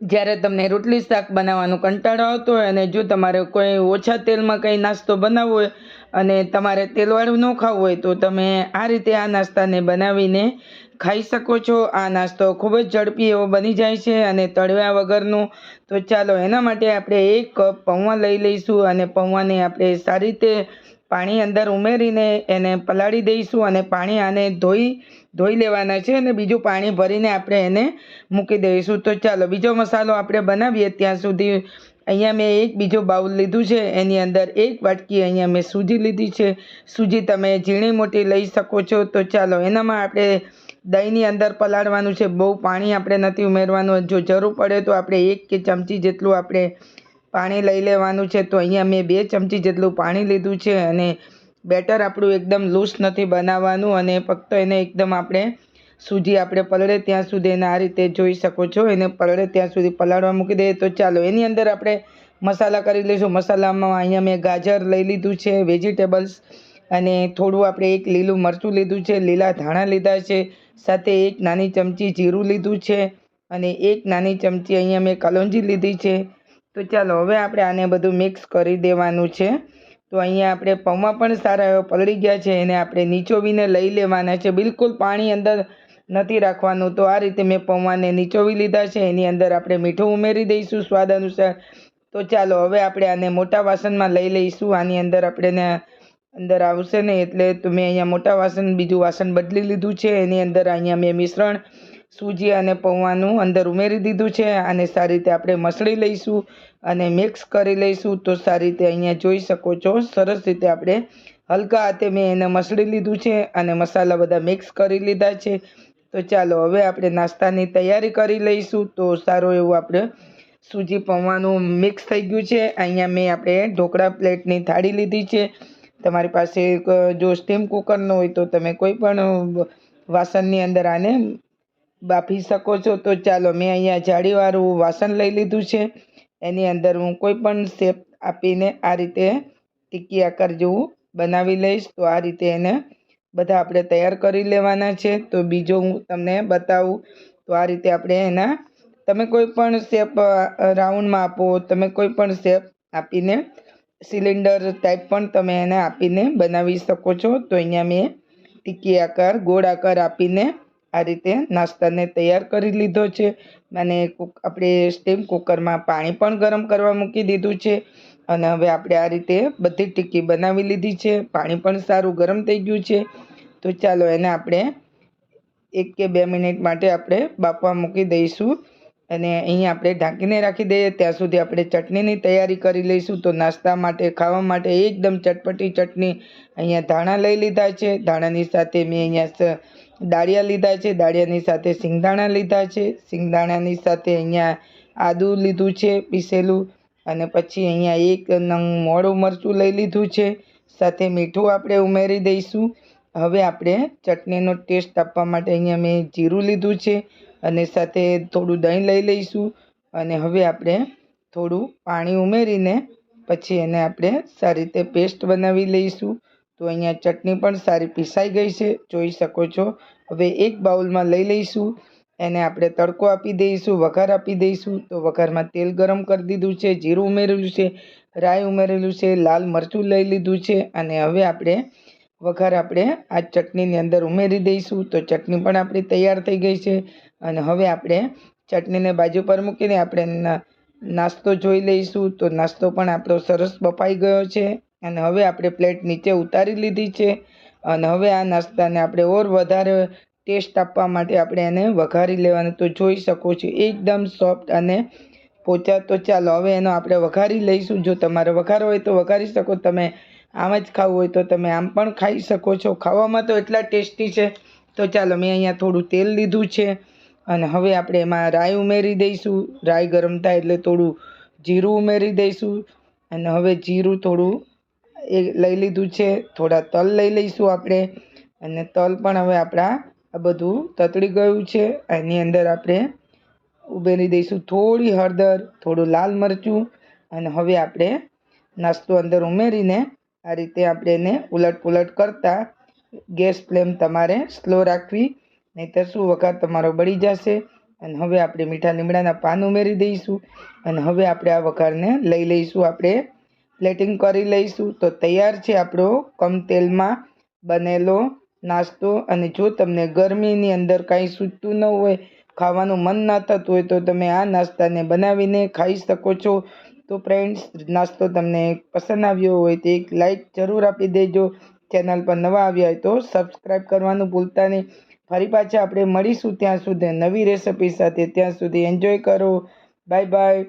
જ્યારે તમને રોટલી શાક બનાવવાનું કંટાળો આવતો હોય અને જો તમારે કોઈ ઓછા તેલમાં કંઈ નાસ્તો બનાવવો હોય અને તમારે તેલવાળું ન ખાવું હોય તો તમે આ રીતે આ નાસ્તાને બનાવીને ખાઈ શકો છો. આ નાસ્તો ખૂબ જ ઝડપી એવો બની જાય છે અને તળવ્યા વગરનું. તો ચાલો, એના માટે આપણે એક કપ પૌવા લઈ લઈશું અને પૌવાને આપણે સારી રીતે પાણી અંદર ઉમેરીને એને પલાળી દઈશું અને પાણી આને ધોઈ ધોઈ લેવાના છે અને બીજું પાણી ભરીને આપણે એને મૂકી દઈશું. તો ચાલો, બીજો મસાલો આપણે બનાવીએ ત્યાં સુધી. અહીંયા મેં એક બીજો બાઉલ લીધું છે, એની અંદર એક વાટકી અહીંયા મેં સૂજી લીધી છે. સૂજી તમે ઝીણી મોટી લઈ શકો છો. તો ચાલો, એનામાં આપણે દહીંની અંદર પલાળવાનું છે. બહુ પાણી આપણે નથી ઉમેરવાનું. જો જરૂર પડે તો આપણે એક કે ચમચી જેટલું આપણે પાણી લઈ લેવાનું છે, તો અહીંયા મેં બે ચમચી જેટલું પાણી લીધું છે અને બેટર આપણું એકદમ લૂસ નથી બનાવવાનું અને ફક્ત એને એકદમ આપણે સૂજી આપણે પલળે ત્યાં સુધી એને આ રીતે જોઈ શકો છો, એને પલળે ત્યાં સુધી પલાળવા મૂકી દઈએ તો ચાલો. એની અંદર આપણે મસાલા કરી લઈશું. મસાલામાં અહીંયા મેં ગાજર લઈ લીધું છે વેજીટેબલ્સ અને થોડું આપણે એક લીલું મરચું લીધું છે, લીલા ધાણા લીધા છે, સાથે એક નાની ચમચી જીરું લીધું છે અને એક નાની ચમચી અહીંયા મેં કલોંજી લીધી છે. તો ચાલો, હવે આપણે આને બધું મિક્સ કરી દેવાનું છે. તો અહીંયા આપણે પૌવા પણ સારા એવા પલળી ગયા છે, એને આપણે નીચોવીને લઈ લેવાના છે. બિલકુલ પાણી અંદર નથી રાખવાનું. તો આ રીતે મેં પૌવાને નીચોવી લીધા છે, એની અંદર આપણે મીઠું ઉમેરી દઈશું સ્વાદ અનુસાર. તો ચાલો, હવે આપણે આને મોટા વાસણમાં લઈ લઈશું. આની અંદર આપણે અંદર આવશે ને એટલે તો મેં અહીંયા મોટા વાસણ, બીજું વાસણ બદલી લીધું છે. એની અંદર અહીંયા મેં મિશ્રણ સૂજી અને પૌવાનું અંદર ઉમેરી દીધું છે અને સારી રીતે આપણે મસળી લઈશું અને મિક્સ કરી લઈશું તો સારી રીતે અહીંયા જોઈ શકો છો. સરસ રીતે આપણે હલકા હાથે મેં એને મસળી લીધું છે અને મસાલા બધા મિક્સ કરી લીધા છે. તો ચાલો હવે આપણે નાસ્તાની તૈયારી કરી લઈશું તો સારું એવું આપણે સૂજી પૌવાનું મિક્સ થઈ ગયું છે. અહીંયા મેં આપણે ઢોકળા પ્લેટની થાળી લીધી છે. તમારી પાસે જો સ્ટીમ કુકરનો હોય તો તમે કોઈ પણ વાસણની અંદર આને બાફી શકો છો? તો ચાલો, મેં અહીંયા જાળીવાળું વાસણ લઈ લીધું છે. એની અંદર હું કોઈ પણ શેપ આપીને આ રીતે ટીકી આકાર જેવું બનાવી લઈશ. તો આ રીતે એને બધા આપણે તૈયાર કરી લેવાના છે. તો બીજો હું તમને બતાવું. તો આ રીતે આપણે એના, તમે કોઈ પણ શેપ રાઉન્ડમાં આપો. તમે કોઈ પણ શેપ આપીને સિલિન્ડર ટાઈપ પણ તમે એને આપીને બનાવી શકો છો. તો અહીંયા મેં ટીકી આકાર ગોળ આકાર આપીને આ રીતે નાસ્તાને તૈયાર કરી લીધો છે. અને કુક, આપણે સ્ટીમ કુકરમાં પાણી પણ ગરમ કરવા મૂકી દીધું છે. અને હવે આપણે આ રીતે બધી ટીકી બનાવી લીધી છે. પાણી પણ સારું ગરમ થઈ ગયું છે. તો ચાલો એને આપણે એક કે બે મિનિટ માટે આપણે બાફવા મૂકી દઈશું. અને અહીં આપણે ઢાંકીને રાખી દઈએ. ત્યાં સુધી આપણે ચટણીની તૈયારી કરી લઈશું. તો નાસ્તા માટે, ખાવા માટે એકદમ ચટપટી ચટણી અહીંયા ધાણા લઈ લીધા છે. ધાણાની સાથે મેં અહીંયા દાળિયા લીધા છે. દાળિયાની સાથે સિંગદાણા લીધા છે. સિંગદાણાની સાથે અહીંયા આદું લીધું છે, પીસેલું. અને પછી અહીંયા એક નંગ મોડું મરચું લઈ લીધું છે. સાથે મીઠું આપણે ઉમેરી દઈશું. હવે આપણે ચટણીનો ટેસ્ટ આપવા માટે અહીંયા મેં જીરું લીધું છે. અને સાથે થોડું દહીં લઈ લઈશું. અને હવે આપણે થોડું પાણી ઉમેરીને પછી એને આપણે સારી રીતે પેસ્ટ બનાવી લઈશું. તો અહીંયા ચટણી પણ સારી પીસાઈ ગઈ છે. જોઈ શકો છો. હવે એક બાઉલમાં લઈ લઈશું. એને આપણે તડકો આપી દઈશું, વઘાર આપી દઈશું. તો વઘારમાં તેલ ગરમ કરી દીધું છે, જીરું ઉમેરેલું છે, રાઈ ઉમેરેલું છે, લાલ મરચું લઈ લીધું છે. અને હવે આપણે વઘાર આપણે આ ચટણીની અંદર ઉમેરી દઈશું. તો ચટણી પણ આપણી તૈયાર થઈ ગઈ છે અને હવે આપણે ચટણીને બાજુ પર મૂકીને આપણે નાસ્તો જોઈ લઈશું. તો નાસ્તો પણ આપણો સરસ બફાઈ ગયો છે અને હવે આપણે પ્લેટ નીચે ઉતારી લીધી છે અને હવે આ નાસ્તાને આપણે ઓર વધારે ટેસ્ટ આપવા માટે આપણે એને વઘારી લેવાનું. તો જોઈ શકો છો, એકદમ સોફ્ટ અને પોચા તો ચાલો. હવે એનો આપણે વઘારી લઈશું. જો તમારે વઘાર હોય તો વઘારી શકો. તમે આમ જ ખાવું હોય તો તમે આમ પણ ખાઈ શકો છો. ખાવામાં તો એટલા ટેસ્ટી છે. તો ચાલો મેં અહીંયા થોડું તેલ લીધું છે અને હવે આપણે એમાં રાઈ ઉમેરી દઈશું. રાઈ ગરમ થાય એટલે થોડું જીરું ઉમેરી દઈશું અને હવે જીરું થોડું એ લઈ લીધું છે. થોડા તલ લઈ લઈશું આપણે અને તલ પણ હવે આપણા આ બધું તતડી ગયું છે. એની અંદર આપણે ઉમેરી દઈશું થોડી હળદર, થોડું લાલ મરચું અને હવે આપણે નાસ્તો અંદર ઉમેરીને આ રીતે આપણે એને ઉલટ પુલટ કરતા ગેસ ફ્લેમ તમારે સ્લો રાખવી, નહીંતર શું વઘાર તમારો બળી જશે. અને હવે આપણે મીઠા લીમડાના પાન ઉમેરી દઈશું અને હવે આપણે આ વઘારને લઈ લઈશું. આપણે પ્લેટિંગ કરી લઈશું. તો તૈયાર છે આપણો કમ તેલમાં બનેલો નાસ્તો. અને જો તમને ગરમીની અંદર કાંઈ સૂચતું ન હોય, ખાવાનું મન ના થતું હોય, તો તમે આ નાસ્તાને બનાવીને ખાઈ શકો છો. તો ફ્રેન્ડ્સ નાસ્તો તમને પસંદ આવ્યો હોય તો એક લાઇક જરૂર આપી દેજો. ચેનલ પર નવા આવ્યા હોય તો સબસ્ક્રાઈબ કરવાનું ભૂલતા નહીં. ફરી પાછા આપણે મળીશું ત્યાં સુધી. નવી રેસિપી સાથે ત્યાં સુધી એન્જોય કરો. Bye bye